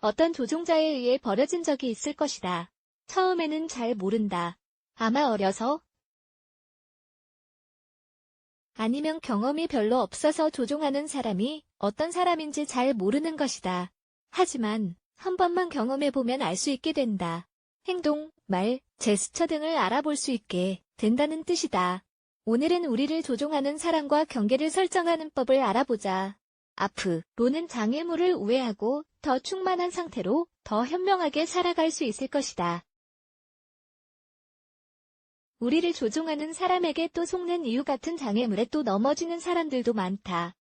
어떤 조종자에 의해 버려진 적이 있을 것이다. 처음에는 잘 모른다. 아마 어려서 아니면 경험이 별로 없어서 조종하는 사람이 어떤 사람인지 잘 모르는 것이다. 하지만 한 번만 경험해보면 알 수 있게 된다. 행동, 말, 제스처 등을 알아볼 수 있게 된다는 뜻이다. 오늘은 우리를 조종하는 사람과 경계를 설정하는 법을 알아보자. 앞으로는 장애물을 우회하고 더 충만한 상태로 더 현명하게 살아갈 수 있을 것이다. 우리를 조종하는 사람에게 또 속는 이유 같은 장애물에 또 넘어지는 사람들도 많다.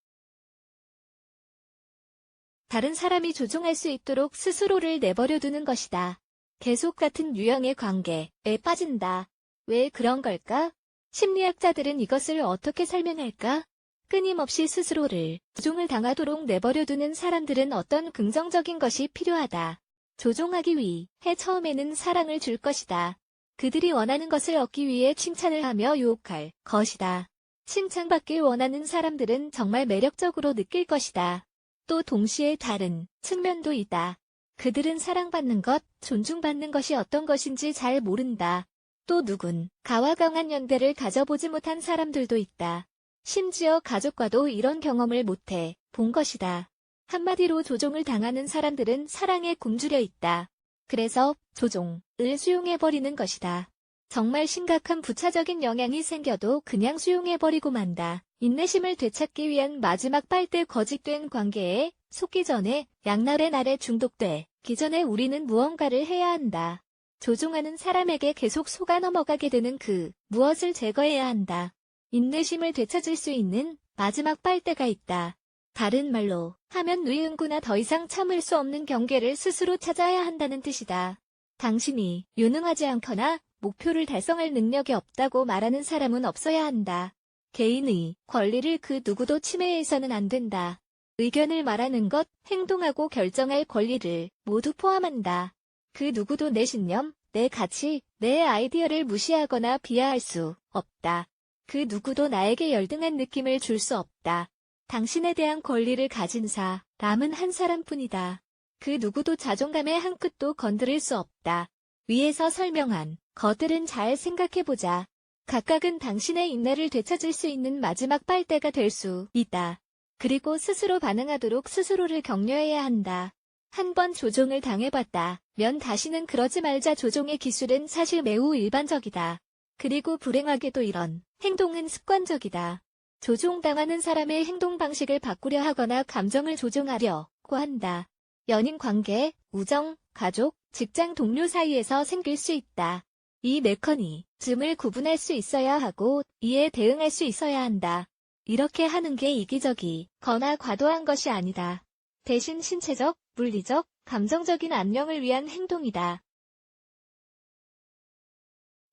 다른 사람이 조종할 수 있도록 스스로를 내버려 두는 것이다. 계속 같은 유형의 관계에 빠진다. 왜 그런 걸까? 심리학자들은 이것을 어떻게 설명할까? 끊임없이 스스로를 조종을 당하도록 내버려 두는 사람들은 어떤 긍정적인 것이 필요하다. 조종하기 위해 처음에는 사랑을 줄 것이다. 그들이 원하는 것을 얻기 위해 칭찬을 하며 유혹할 것이다. 칭찬받길 원하는 사람들은 정말 매력적으로 느낄 것이다. 또 동시에 다른 측면도 있다. 그들은 사랑받는 것, 존중받는 것이 어떤 것인지 잘 모른다. 또 누군 가와 강한 연대를 가져보지 못한 사람들도 있다. 심지어 가족과도 이런 경험을 못해 본 것이다. 한마디로 조종을 당하는 사람들은 사랑에 굶주려 있다. 그래서 조종을 수용해버리는 것이다. 정말 심각한 부차적인 영향이 생겨도 그냥 수용해버리고 만다. 인내심을 되찾기 위한 마지막 빨대 거짓된 관계에 속기 전에 양날의 날에 중독되기 전에 우리는 무언가를 해야 한다. 조종하는 사람에게 계속 속아 넘어가게 되는 그 무엇을 제거해야 한다. 인내심을 되찾을 수 있는 마지막 빨대가 있다. 다른 말로 하면 누이응구나 더 이상 참을 수 없는 경계를 스스로 찾아야 한다는 뜻이다. 당신이 유능하지 않거나 목표를 달성할 능력이 없다고 말하는 사람은 없어야 한다. 개인의 권리를 그 누구도 침해해서는 안 된다. 의견을 말하는 것, 행동하고 결정할 권리를 모두 포함한다. 그 누구도 내 신념, 내 가치, 내 아이디어를 무시하거나 비하할 수 없다. 그 누구도 나에게 열등한 느낌을 줄 수 없다. 당신에 대한 권리를 가진 사람은 한 사람뿐이다. 그 누구도 자존감의 한 끗도 건드릴 수 없다. 위에서 설명한 것들은 잘 생각해보자. 각각은 당신의 인내를 되찾을 수 있는 마지막 빨대가 될 수 있다. 그리고 스스로 반응하도록 스스로를 격려해야 한다. 한 번 조종을 당해봤다. 면 다시는 그러지 말자 조종의 기술은 사실 매우 일반적이다. 그리고 불행하게도 이런 행동은 습관적이다. 조종당하는 사람의 행동 방식을 바꾸려 하거나 감정을 조종하려고 한다. 연인 관계, 우정, 가족, 직장 동료 사이에서 생길 수 있다. 이 메커니즘을 구분할 수 있어야 하고 이에 대응할 수 있어야 한다. 이렇게 하는 게 이기적이거나 과도한 것이 아니다. 대신 신체적, 물리적, 감정적인 안녕을 위한 행동이다.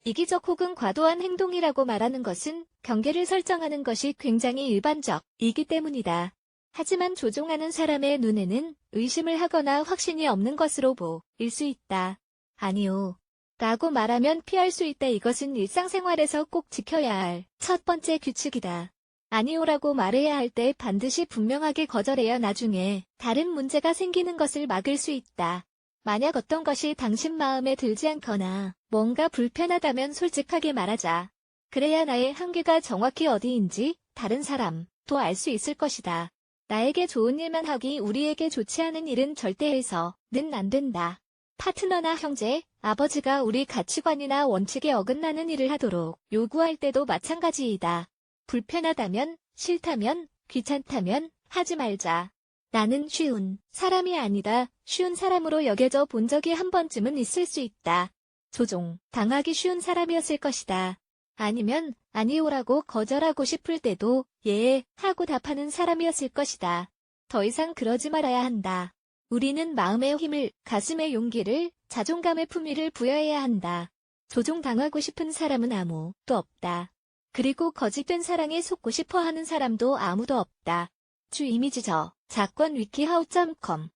이기적 혹은 과도한 행동이라고 말하는 것은 경계를 설정하는 것이 굉장히 일반적이기 때문이다. 하지만 조종하는 사람의 눈에는 의심을 하거나 확신이 없는 것으로 보일 수 있다. 아니요. 라고 말하면 피할 수 있다. 이것은 일상생활에서 꼭 지켜야 할 첫 번째 규칙이다. 아니오라고 말해야 할 때 반드시 분명하게 거절해야 나중에 다른 문제가 생기는 것을 막을 수 있다. 만약 어떤 것이 당신 마음에 들지 않거나 뭔가 불편하다면 솔직하게 말하자. 그래야 나의 한계가 정확히 어디인지 다른 사람도 알 수 있을 것이다. 나에게 좋은 일만 하기 우리에게 좋지 않은 일은 절대 해서는 안 된다. 파트너나 형제, 아버지가 우리 가치관이나 원칙에 어긋나는 일을 하도록 요구할 때도 마찬가지이다. 불편하다면, 싫다면, 귀찮다면 하지 말자. 나는 쉬운 사람이 아니다. 쉬운 사람으로 여겨져 본 적이 한 번쯤은 있을 수 있다. 조종, 당하기 쉬운 사람이었을 것이다. 아니면 아니오라고 거절하고 싶을 때도 예 하고 답하는 사람이었을 것이다. 더 이상 그러지 말아야 한다. 우리는 마음의 힘을, 가슴의 용기를, 자존감의 품위를 부여해야 한다. 조종당하고 싶은 사람은 아무도 없다. 그리고 거짓된 사랑에 속고 싶어 하는 사람도 아무도 없다. 주 이미지 저 작권 위키하우.com